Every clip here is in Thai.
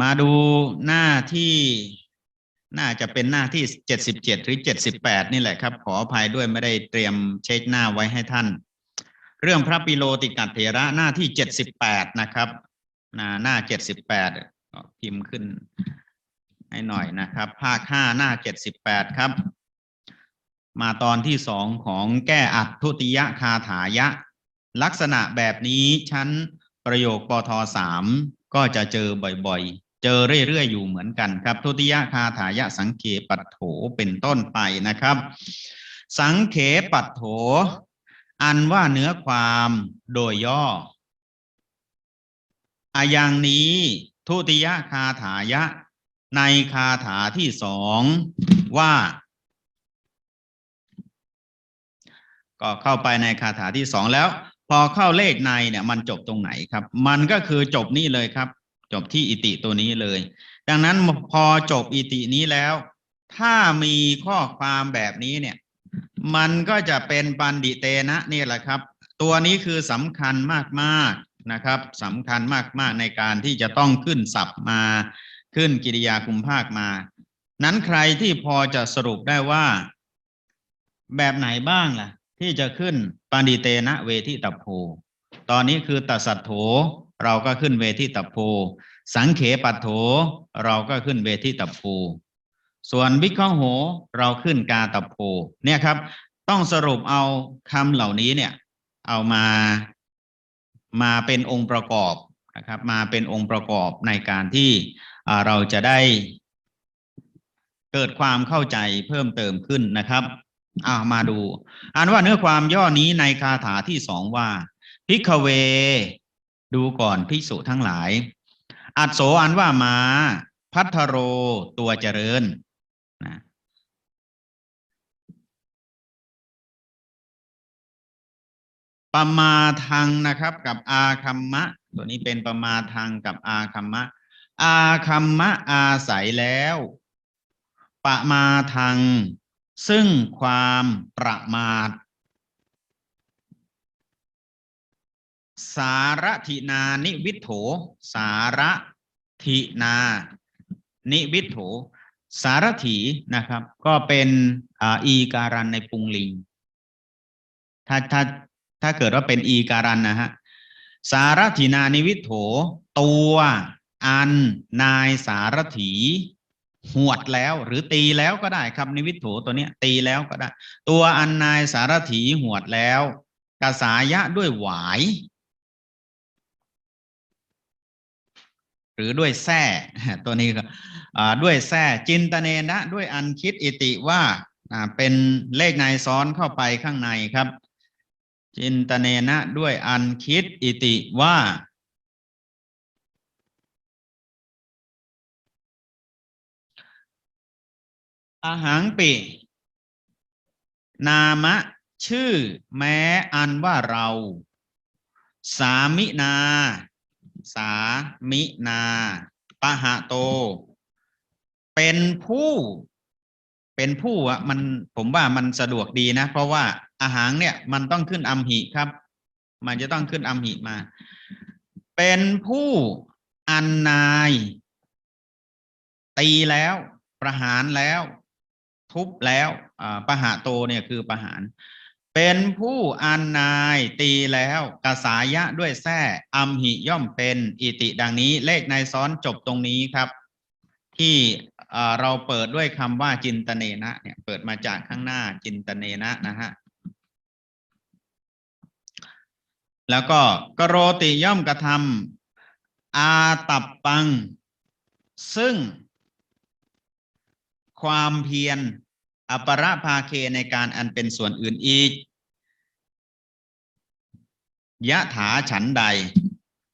มาดูหน้าที่น่าจะเป็นหน้าที่เจ็ดสิบเจ็ดหรือเจ็ดสิบแปดนี่แหละครับ ขออภัยด้วยไม่ได้เตรียมเช็คหน้าไว้ให้ท่าน เรื่องพระปิโลติกัตเถระหน้าที่เจ็ดสิบแปดนะครับหน้าหน้าเจ็ดสิบแปดพิมพ์ขึ้นให้หน่อยนะครับ ภาคห้าหน้าเจ็ดสิบแปดครับ มาตอนที่สองของแก้อัดทุติยคาถายะ ลักษณะแบบนี้ชั้นประโยคปทสามก็จะเจอบ่อยๆ เจอเรื่อยๆอยู่เหมือนกันครับทุติยคาถายะสังเขปัตโถเป็นต้นไปนะครับ สังเขปัตโถ อันว่าเนื้อความโดยย่ออะอย่างนี้ทุติยคาถายะ ในคาถาที่สองว่าก็เข้าไปในคาถาที่สองแล้ว พอเข้าเลขในเนี่ยมันจบตรงไหนครับ มันก็คือจบนี่เลยครับ จบที่อิติตัวนี้เลย ดังนั้นพอจบอิตินี้แล้ว ถ้ามีข้อความแบบนี้เนี่ย มันก็จะเป็นปันดิเตนะนี่แหละครับ ตัวนี้คือสำคัญมากๆนะครับสำคัญมากๆในการที่จะต้องขึ้นศัพท์มาขึ้นกิริยาคุมภาคมา นั้นใครที่พอจะสรุปได้ว่า แบบไหนบ้างล่ะ ที่จะขึ้นปานิเตนะเวทิตโพตอนนี้คือตัสสัทโถ เราก็ขึ้นเวทิตพโพสังเขปัตโถ เราก็ขึ้นเวทิตพโพส่วนวิเคราะห์โหเราขึ้นกาตพโพเนี่ยครับ ต้องสรุปเอาคำเหล่านี้เนี่ย เอามามาเป็นองค์ประกอบนะครับ มาเป็นองค์ประกอบในการที่เราจะได้เกิดความเข้าใจเพิ่มเติมขึ้นนะครับอ่ามาดูอ่านว่าเนื้อความย่อนี้ในคาถาที่สองว่าพิกเว ดูก่อนภิกษุทั้งหลาย อัดโสอันว่ามาพัทโรตัวเจริญนะปมาทังนะครับ กับอาคัมมะ ตัวนี้เป็นปมาทังกับอาคัมมะ อาคัมมะอาศัยแล้วปมาทัง ซึ่งความประมาท สารถินานิวิทโถ สารถินา นิวิทโถ สารถีนะครับ ก็เป็นอ,อีการันในปุงลิง ถ้าถ้าถ้าเกิดว่าเป็นอีการันนะฮะ สารถินานิวิทโถ ตัวอันนายสารถีหวดแล้วหรือตีแล้วก็ได้ครับนิวิทโถตัวเนี้ย ตีแล้วก็ได้ ตัวอันนายสารถีหวดแล้วกษายะด้วยหวาย หรือด้วยแส้ตัวนี้ก็ด้วยแส้จินตเนนะด้วยอันคิดอิติว่าอ่าเป็นเลขในซ้อนเข้าไปข้างในครับ จินตเนนะด้วยอันคิดอิติว่าอาหังปิ นามะ ชื่อ แม้อันว่าเรา สามินา สามินาปะหะโต เป็นผู้ เป็นผู้อะมันผมว่ามันสะดวกดีนะ เพราะว่าอาหารเนี่ยมันต้องขึ้นอัมหิครับ มันจะต้องขึ้นอัมหิมา เป็นผู้อันนาย ตีแล้ว ประหารแล้ว ทุบแล้วอ่าปะหะโตเนี่ยคือประหาร เป็นผู้อันนายตีแล้วกษายะด้วยแท้อัมหิย่อมเป็นอิติดังนี้ เลขในซ้อนจบตรงนี้ครับ ที่เอ่อเราเปิดด้วยคำว่าจินตเนนะเนี่ยเปิดมาจากข้างหน้าจินตเนนะนะฮะแล้วก็กโรติย่อมกระทำอาตับปัง ซึ่งความเพียร อปรภาเคในการอันเป็นส่วนอื่นอีกยะถาฉันใด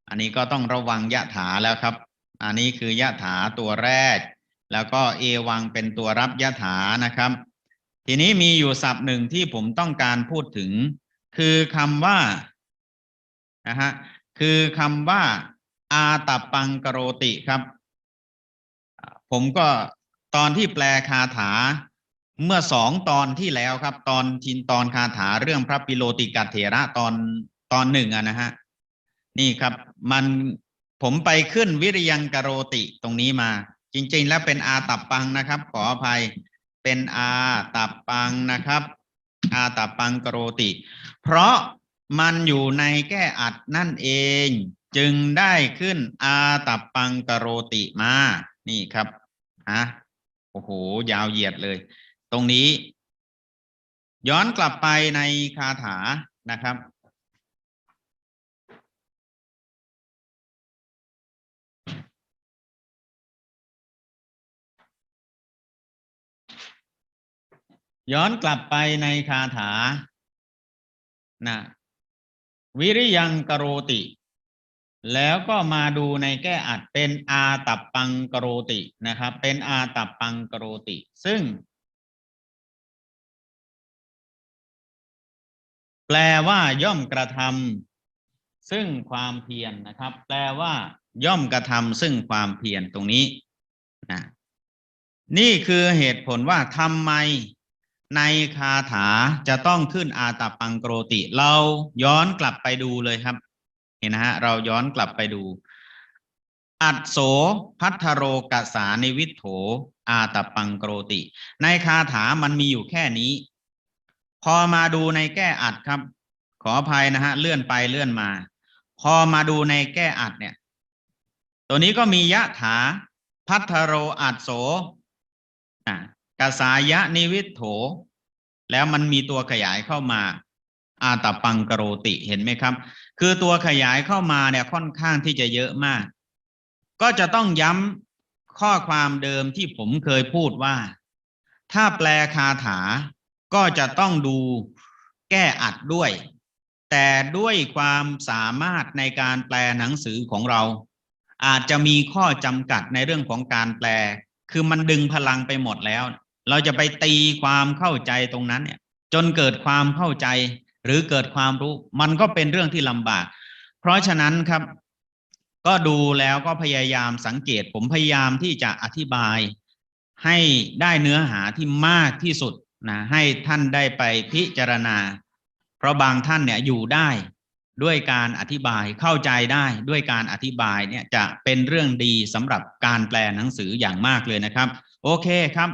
อันนี้ก็ต้องระวังยะถาแล้วครับ อันนี้คือยะถาตัวแรก แล้วก็เอวังเป็นตัวรับยะถานะครับ ทีนี้มีอยู่ศัพท์หนึ่งที่ผมต้องการพูดถึง คือคำว่านะฮะคือคำว่า อาตับปังกโรติครับ ผมก็ตอนที่แปลคาถา เมื่อสองตอนที่แล้วครับ ตอนทินตอนคาถาเรื่องพระปิโลติกัตเถระตอนตอนหนึ่งอะนะฮะนี่ครับ มันผมไปขึ้นวิริยังกโรติตรงนี้มา จริง ๆ แล้วเป็นอาตับปังนะครับ ขออภัยเป็นอาตับปังนะครับ อาตับปังกโรติ เพราะมันอยู่ในแก้อัดนั่นเองจึงได้ขึ้นอาตับปังกโรติมา นี่ครับอะโอ้โห ยาวเหยียดเลย ตรงนี้ ย้อนกลับไปในคาถานะครับ ย้อนกลับไปในคาถานะวิริยังกโรติ แล้วก็มาดูในแก้อัดเป็นอาตับปังกโรตินะครับ เป็นอาตับปังกโรติ ซึ่ง แปลว่าย่อมกระทำซึ่งความเพียรนะครับ แปลว่าย่อมกระทำซึ่งความเพียรตรงนี้นะนี่คือเหตุผลว่าทำไมในคาถาจะต้องขึ้นอาตาปังโกรติ เราย้อนกลับไปดูเลยครับ เห็นนะฮะเราย้อนกลับไปดู อัดโสพัทโรกสานิวิทโถอาตาปังโกรติ ในคาถามันมีอยู่แค่นี้ พอมาดูในแก้อัดครับ ขออภัยนะฮะเลื่อนไปเลื่อนมา พอมาดูในแก้อัดเนี่ย ตัวนี้ก็มียะถาพัทโรอัดโสอะกสายะนิวิทโถ แล้วมันมีตัวขยายเข้ามา อาตปังกโรติเห็นไหมครับ คือตัวขยายเข้ามาเนี่ยค่อนข้างที่จะเยอะมาก ก็จะต้องย้ำข้อความเดิมที่ผมเคยพูดว่า ถ้าแปลคาถา ก็จะต้องดูแก้อัดด้วย แต่ด้วยความสามารถในการแปลหนังสือของเรา อาจจะมีข้อจำกัดในเรื่องของการแปล คือมันดึงพลังไปหมดแล้ว เราจะไปตีความเข้าใจตรงนั้นเนี่ย จนเกิดความเข้าใจ หรือเกิดความรู้ มันก็เป็นเรื่องที่ลำบาก เพราะฉะนั้นครับ ก็ดูแล้วก็พยายามสังเกต ผมพยายามที่จะอธิบาย ให้ได้เนื้อหาที่มากที่สุด นะให้ท่านได้ไปพิจารณา เพราะบางท่านเนี่ยอยู่ได้ด้วยการอธิบายเข้าใจได้ด้วยการอธิบายเนี่ยจะเป็นเรื่องดีสำหรับการแปลหนังสืออย่างมากเลยนะครับ โอเคครับ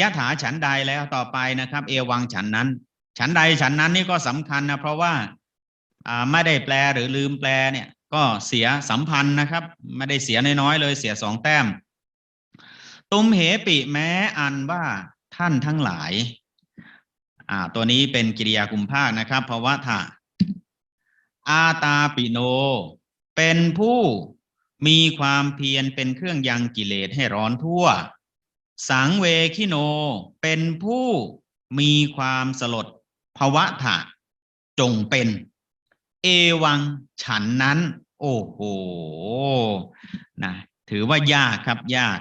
ยะถาฉันใดแล้วต่อไปนะครับ เอวังฉันนั้น ฉันใดฉันนั้นนี่ก็สำคัญนะเพราะว่าอ่าไม่ได้แปลหรือลืมแปลเนี่ยก็เสียสัมพันธ์นะครับ ไม่ได้เสียน้อยๆเลยเสียสองแต้ม ตุมเหปิแม้อันว่า ท่านทั้งหลาย อ่า ตัวนี้เป็นกิริยากุมภาคนะครับเพราะว่าถ้าอาตาปิโน เป็นผู้มีความเพียรเป็นเครื่องยังกิเลสให้ร้อนทั่ว สังเวคิโน เป็นผู้มีความสลดภวะถะจงเป็น เอวังฉันนั้น โอ้โหนะถือว่ายากครับยาก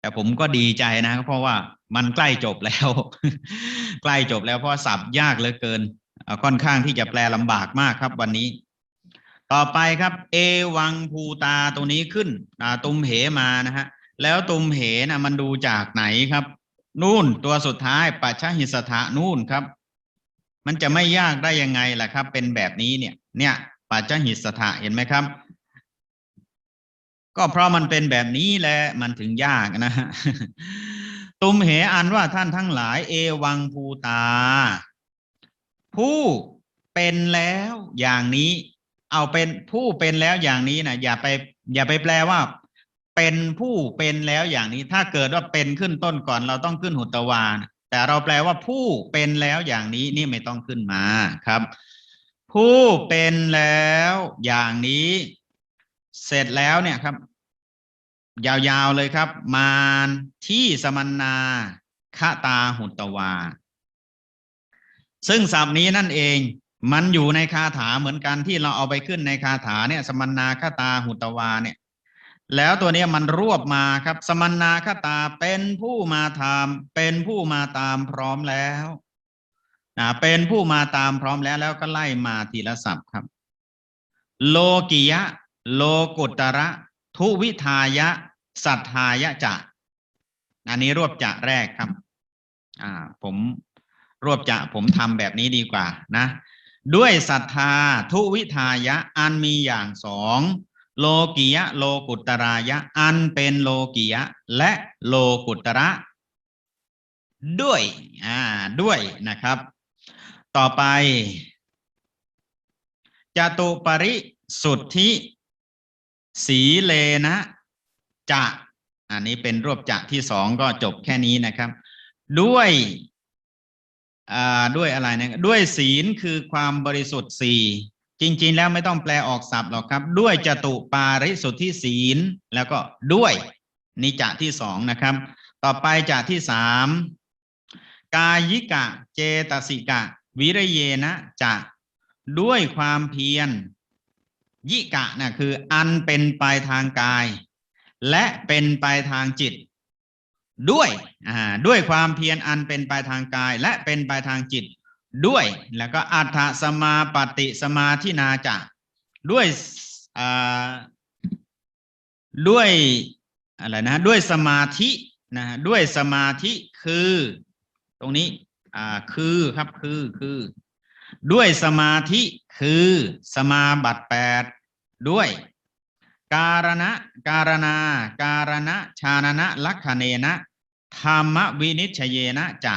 แต่ผมก็ดีใจนะ เพราะว่า มันใกล้จบแล้ว ใกล้จบแล้วเพราะสับยากเหลือเกินค่อนข้างที่จะแปลลำบากมากครับวันนี้ ต่อไปครับ เอวังภูตาตรงนี้ขึ้นตุมเหมานะฮะแล้วตุมเหนะมันดูจากไหนครับ นู่นตัวสุดท้ายปัจฉหิสถะนู่นครับ มันจะไม่ยากได้ยังไงล่ะครับ เป็นแบบนี้เนี่ย เนี่ยปัจฉหิสถะเห็นไหมครับ ก็เพราะมันเป็นแบบนี้แหละมันถึงยากนะฮะ ตุมเหอันว่าท่านทั้งหลาย เอวังภูตา ผู้เป็นแล้วอย่างนี้ เอาเป็นผู้เป็นแล้วอย่างนี้นะอย่าไป อย่าไปแปลว่า เป็นผู้เป็นแล้วอย่างนี้ ถ้าเกิดว่าเป็นขึ้นต้นก่อนเราต้องขึ้นหุตวานะแต่เราแปลว่าผู้เป็นแล้วอย่างนี้นี่ไม่ต้องขึ้นมาครับ ผู้เป็นแล้วอย่างนี้ เสร็จแล้วเนี่ยครับ ยาวๆเลยครับ มารที่สมัญนาคตาหุตวา ซึ่งศัพท์นี้นั่นเอง มันอยู่ในคาถาเหมือนกันที่เราเอาไปขึ้นในคาถาเนี่ย สมัญนาคตาหุตวาเนี่ย แล้วตัวนี้มันรวบมาครับ สมัญนาคตาเป็นผู้มาทำเป็นผู้มาตามพร้อมแล้วนะเป็นผู้มาตามพร้อมแล้วแล้วก็ไล่มาทีละศัพท์ครับ โลกิยะ โลกุตระ ทุวิทายะ สัทธายะจะอันนี้รวบจะแรกครับ อ่า ผมรวบจะผมทำแบบนี้ดีกว่านะ ด้วยศรัทธาทุวิทายะ อันมีอย่างสองโลกิยะโลกุตรายะ อันเป็นโลกิยะ และโลกุตระ ด้วยอ่าด้วยนะครับ ต่อไปจตุปริสุทธิ สีเลนะจะอันนี้เป็นรวบจะที่สองก็จบแค่นี้นะครับ ด้วยด้วยอะไรนะด้วยศีลคือความบริสุทธิ์สี่จริง ๆ แล้วไม่ต้องแปลออกศัพท์หรอกครับ ด้วยจตุปาริสุทธิศีล แล้วก็ด้วยนี่จะที่สองนะครับ ต่อไปจะที่สามกายิกะ เจตสิกะ วิรเยนะจะด้วยความเพียร ยิกะนะคืออันเป็นไปทางกาย และเป็นไปทางจิต ด้วยอ่าด้วยความเพียรอันเป็นไปทางกาย และเป็นไปทางจิต ด้วยแล้วก็อัฏฐสมาปฏิสมาธินาจะด้วยอ่าด้วยอะไรนะด้วยสมาธินะฮะด้วยสมาธิคือ ตรงนี้อ่าคือครับคือคือ ด้วยสมาธิคือสมาบัติแปดด้วย การณะการณาการณะชานะลักขเนนะธรรมวินิจฉัยเยนะจะ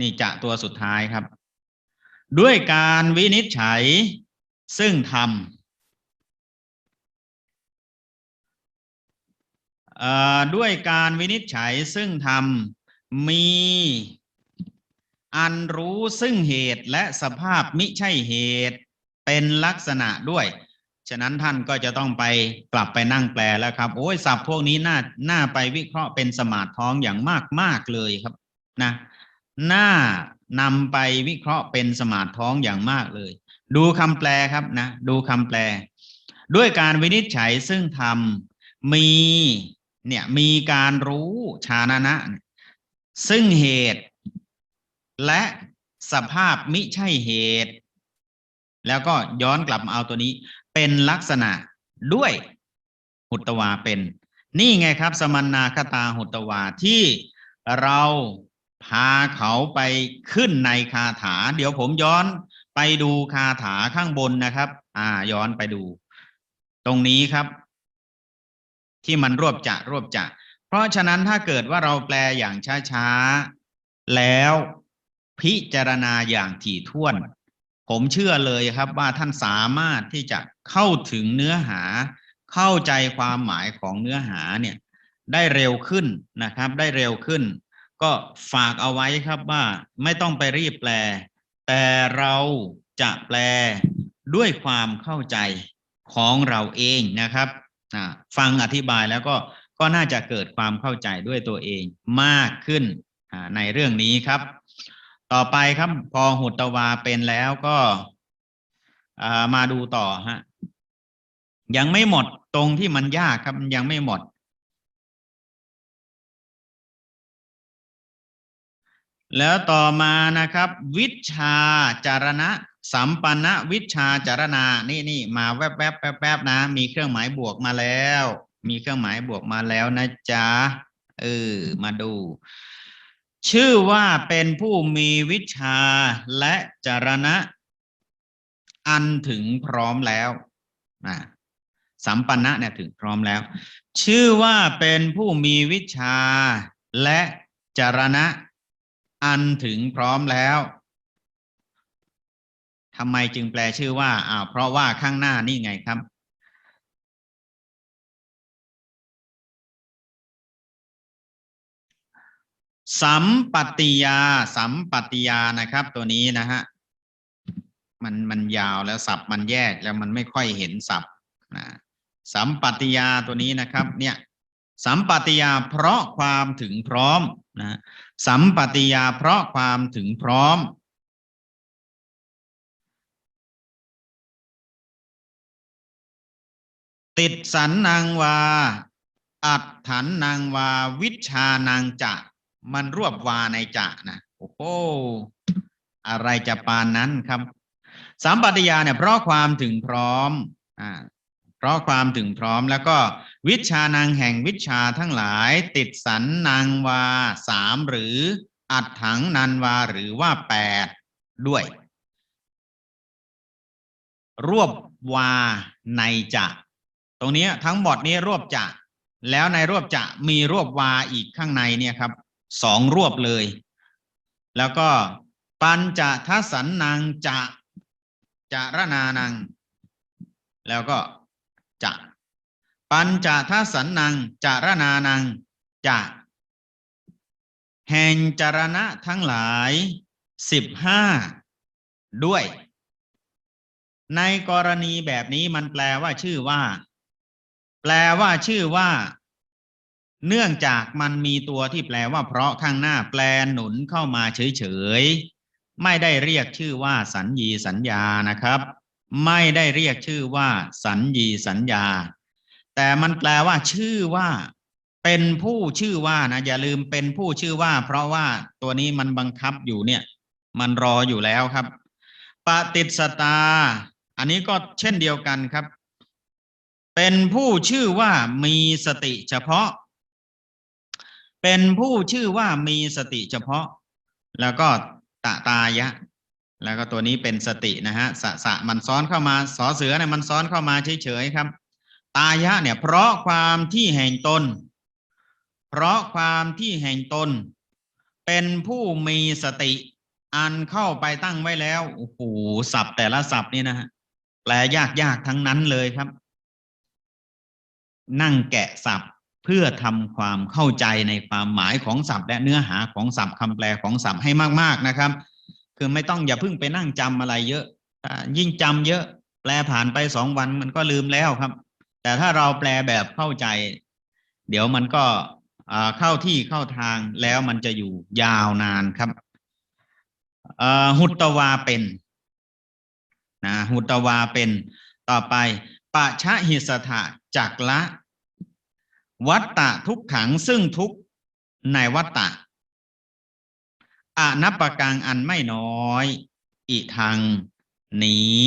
นี่จะตัวสุดท้ายครับ ด้วยการวินิจฉัยซึ่งธรรมด้วยการวินิจฉัยซึ่งธรรมมี อันรู้ซึ่งเหตุและสภาพมิใช่เหตุเป็นลักษณะด้วย ฉะนั้นท่านก็จะต้องไปกลับไปนั่งแปลแล้วครับ โอ้ยศัพท์พวกนี้น่าน่าไปวิเคราะห์เป็นสมาร์ทท้องอย่างมากมากเลยครับนะน่านำไปวิเคราะห์เป็นสมาร์ทท้องอย่างมากเลย ดูคำแปลครับนะ ดูคำแปล ด้วยการวินิจฉัยซึ่งธรรมมีเนี่ยมีการรู้ชานะนะ ซึ่งเหตุ และสภาพมิใช่เหตุ แล้วก็ย้อนกลับมาเอาตัวนี้ เป็นลักษณะด้วยหุตวาเป็น นี่ไงครับ สมนาคตาหุตวาที่เราพาเขาไปขึ้นในคาถา เดี๋ยวผมย้อนไปดูคาถาข้างบนนะครับ อ่าย้อนไปดู ตรงนี้ครับ ที่มันรวบจะรวบจะ เพราะฉะนั้นถ้าเกิดว่าเราแปลอย่างช้าๆ แล้ว พิจารณาอย่างถี่ถ้วน ผมเชื่อเลยครับว่าท่านสามารถที่จะเข้าถึงเนื้อหา เข้าใจความหมายของเนื้อหาเนี่ยได้เร็วขึ้นนะครับ ได้เร็วขึ้น ก็ฝากเอาไว้ครับว่าไม่ต้องไปรีบแปล แต่เราจะแปลด้วยความเข้าใจของเราเองนะครับฟังอธิบายแล้วก็ก็น่าจะเกิดความเข้าใจด้วยตัวเองมากขึ้นในเรื่องนี้ครับ ต่อไปครับ พอหุตวาเป็นแล้วก็มาดูต่อฮะ ยังไม่หมดตรงที่มันยากครับยังไม่หมด แล้วต่อมานะครับ วิชาจารณะ สัมปันนะวิชาจารณา นี่นี่มาแวบแวบแวบแวบนะ มีเครื่องหมายบวกมาแล้ว มีเครื่องหมายบวกมาแล้วนะจ๊ะเออมาดู ชื่อว่าเป็นผู้มีวิชาและจรณะ อันถึงพร้อมแล้วสัมปันะเนี่ยถึงพร้อมแล้ว ชื่อว่าเป็นผู้มีวิชาและจรณะ อันถึงพร้อมแล้วทำไมจึงแปลชื่อว่าอ้าวเพราะว่าข้างหน้านี่ไงครับ สัมปติยา สัมปติยานะครับ ตัวนี้นะฮะมันมันยาวแล้วสับมันแยกแล้วมันไม่ค่อยเห็นสับนะสัมปติยาตัวนี้นะครับ เนี่ย สัมปติยาเพราะความถึงพร้อมนะสัมปติยาเพราะความถึงพร้อม ติดสันนางวา อัดถันนางวา วิชานางจะ มันรวบวาในจะนะโอ้โหอะไรจะปานนั้นครับสัมปติยาเนี่ยเพราะความถึงพร้อมอ่าเพราะความถึงพร้อมแล้วก็วิชานางแห่งวิชาทั้งหลาย ติดสันนางวาสามหรืออัดถังนันวาหรือว่าแปดด้วย รวบวาในจะตรงนี้ทั้งหมดนี้รวบจะแล้วในรวบจะมีรวบวาอีกข้างในเนี่ยครับ สองรวบเลย แล้วก็ปัญจะทัสสันนังจะจะระนานัง แล้วก็จะ ปัญจะทัสสันนังจะระนานังจะแห่งจรณะทั้งหลายสิบห้าด้วย ในกรณีแบบนี้มันแปลว่าชื่อว่า แปลว่าชื่อว่า เนื่องจากมันมีตัวที่แปลว่าเพราะข้างหน้าแปลหนุนเข้ามาเฉยๆ ไม่ได้เรียกชื่อว่าสัญญีสัญญานะครับ ไม่ได้เรียกชื่อว่า สัญญีสัญญา แต่มันแปลว่าชื่อว่า เป็นผู้ชื่อว่านะอย่าลืมเป็นผู้ชื่อว่า เพราะว่าตัวนี้มันบังคับอยู่เนี่ย มันรออยู่แล้วครับปฏิสตา อันนี้ก็เช่นเดียวกันครับ เป็นผู้ชื่อว่ามีสติเฉพาะ เป็นผู้ชื่อว่ามีสติเฉพาะ แล้วก็ตะตายะ แล้วก็ตัวนี้เป็นสตินะฮะสะสะมันซ้อนเข้ามาสอเสือเนี่ยมันซ้อนเข้ามาเฉยๆครับ ตายะเนี่ยเพราะความที่แห่งตน เพราะความที่แห่งตน เป็นผู้มีสติอันเข้าไปตั้งไว้แล้วโอ้โหศัพท์แต่ละศัพท์นี่นะฮะแปลยากยากๆทั้งนั้นเลยครับ นั่งแกะศัพท์ เพื่อทำความเข้าใจในความหมายของศัพท์ และเนื้อหาของศัพท์คำแปลของศัพท์ให้มาก ๆนะครับ คือไม่ต้องอย่าเพิ่งไปนั่งจำอะไรเยอะยิ่งจำเยอะแปลผ่านไปสองวันมันก็ลืมแล้วครับ แต่ถ้าเราแปลแบบเข้าใจ เดี๋ยวมันก็เข้าที่เข้าทางแล้วมันจะอยู่ยาวนานครับอ่อหุตวาเป็นนะหุตตวาเป็นต่อไปปะชะหิสถะจักละ วัตตะทุกขังซึ่งทุกในวัตตะอนับประกังอันไม่น้อย อีทางนี้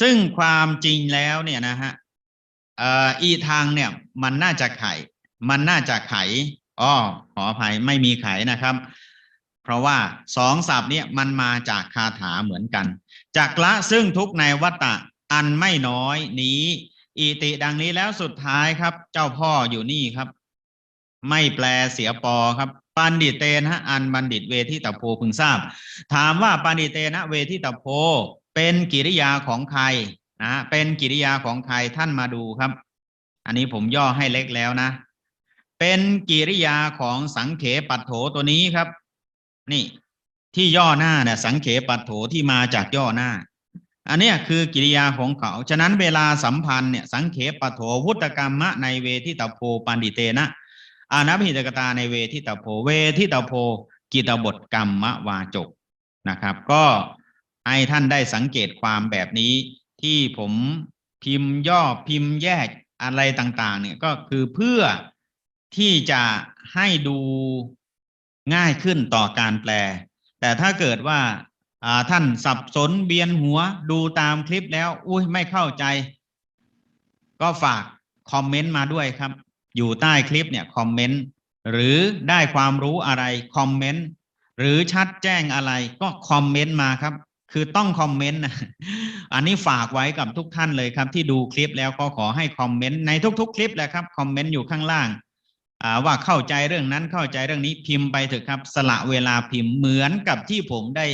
ซึ่งความจริงแล้วเนี่ยนะฮะอีทางเนี่ยมันน่าจะไข มันน่าจะไขอ้อขออภัยไม่มีไขนะครับ เพราะว่าสองศัพท์เนี่ยมันมาจากคาถาเหมือนกันจากละซึ่งทุกในวัตตะอันไม่น้อยนี้ อิติดังนี้แล้วสุดท้ายครับ เจ้าพ่ออยู่นี่ครับ ไม่แปลเสียปอครับปันดิเตนะอันบัณฑิตเวทิตาโพพึงทราบ ถามว่าปันดิเตนะเวทิตาโพเป็นกิริยาของใครนะเป็นกิริยาของใครท่านมาดูครับ อันนี้ผมย่อให้เล็กแล้วนะ เป็นกิริยาของสังเขปัตโถตัวนี้ครับ นี่ที่ย่อหน้าเนี่ยสังเขปัตโถที่มาจากย่อหน้า อันนี้คือกิริยาของเขา ฉะนั้นเวลาสัมพันธ์เนี่ยสังเขปโถวุตกรรมะในเวทิตาโพปันดิเตนะอานัพิตกตาในเวทิตาโพเวทิตาโพกิตบทกรรมวาจกนะครับ ก็ให้ท่านได้สังเกตความแบบนี้ที่ผมพิมพ์ย่อพิมพ์แยกอะไรต่าง ๆ เนี่ยก็คือเพื่อที่จะให้ดูง่ายขึ้นต่อการแปล แต่ถ้าเกิดว่า ท่านสับสนเบียนหัวดูตามคลิปแล้วอุ้ยไม่เข้าใจ ก็ฝากคอมเมนต์มาด้วยครับ อยู่ใต้คลิปเนี่ยคอมเมนต์หรือได้ความรู้อะไรคอมเมนต์หรือชัดแจ้งอะไรก็คอมเมนต์มาครับ คือต้องคอมเมนต์นะอันนี้ฝากไว้กับทุกท่านเลยครับ ที่ดูคลิปแล้วก็ขอให้คอมเมนต์ในทุก ๆ คลิปแหละครับคอมเมนต์อยู่ข้างล่างว่าเข้าใจเรื่องนั้นเข้าใจเรื่องนี้พิมพ์ไปเถอะครับ สละเวลาพิมพ์เหมือนกับที่ผมได้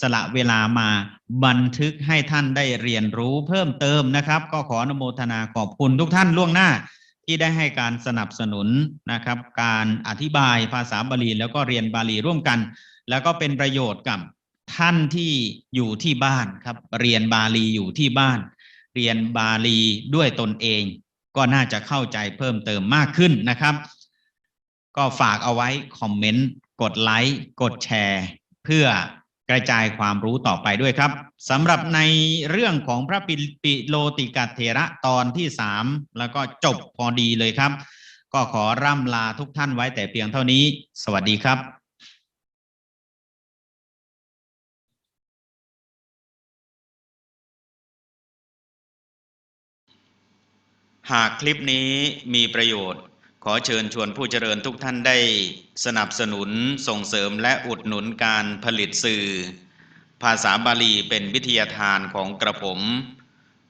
สละเวลามาบันทึกให้ท่านได้เรียนรู้เพิ่มเติมนะครับ ก็ขออนุโมทนาขอบคุณทุกท่านล่วงหน้าที่ได้ให้การสนับสนุนนะครับ การอธิบายภาษาบาลีแล้วก็เรียนบาลีร่วมกัน แล้วก็เป็นประโยชน์กับท่านที่อยู่ที่บ้านครับ เรียนบาลีอยู่ที่บ้าน เรียนบาลีด้วยตนเอง ก็น่าจะเข้าใจเพิ่มเติมมากขึ้นนะครับ ก็ฝากเอาไว้คอมเมนต์กดไลค์กดแชร์ เพื่อ กระจายความรู้ต่อไปด้วยครับสำหรับในเรื่องของพระปิปโลติกัตเถระตอนที่สามแล้วก็จบพอดีเลยครับ ก็ขอร่ำลาทุกท่านไว้แต่เพียงเท่านี้ สวัสดีครับหากคลิปนี้มีประโยชน์ ขอเชิญชวนผู้เจริญทุกท่านได้สนับสนุนส่งเสริมและอุดหนุนการผลิตสื่อ ภาษาบาลีเป็นวิทยาทานของกระผม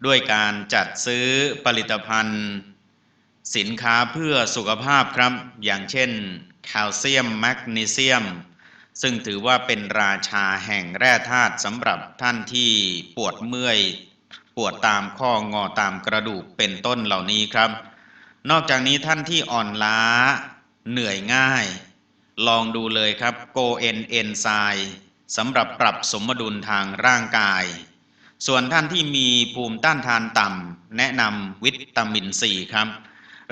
ด้วยการจัดซื้อผลิตภัณฑ์ สินค้าเพื่อสุขภาพครับ อย่างเช่นแคลเซียมแมกนีเซียม ซึ่งถือว่าเป็นราชาแห่งแร่ธาตุสำหรับท่านที่ปวดเมื่อย ปวดตามข้องอตามกระดูกเป็นต้นเหล่านี้ครับ นอกจากนี้ท่านที่อ่อนล้า เหนื่อยง่าย ลองดูเลยครับโกเอนเอนไซสำหรับปรับสมดุลทางร่างกาย ส่วนท่านที่มีภูมิต้านทานต่ำแนะนำวิตามินซีครับ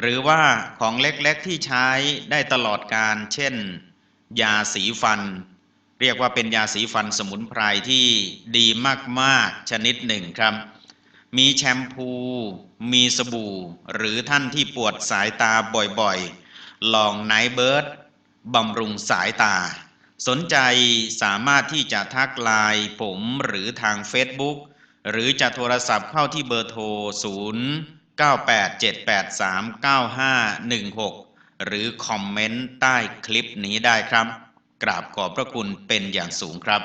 หรือว่าของเล็กๆที่ใช้ได้ตลอดการ เช่น ยาสีฟัน เรียกว่าเป็นยาสีฟันสมุนไพรที่ดีมากๆชนิดหนึ่งครับ มีแชมพู มีสบู่ หรือท่านที่ปวดสายตาบ่อยๆ ลองไนเบิร์ดบำรุงสายตา สนใจสามารถที่จะทักไลน์ผมหรือทาง Facebook หรือจะโทรศัพท์เข้าที่เบอร์โทร 0 9 8 7 8 3 9 5 1 6 หรือคอมเมนต์ใต้คลิปนี้ได้ครับ กราบขอบพระคุณเป็นอย่างสูงครับ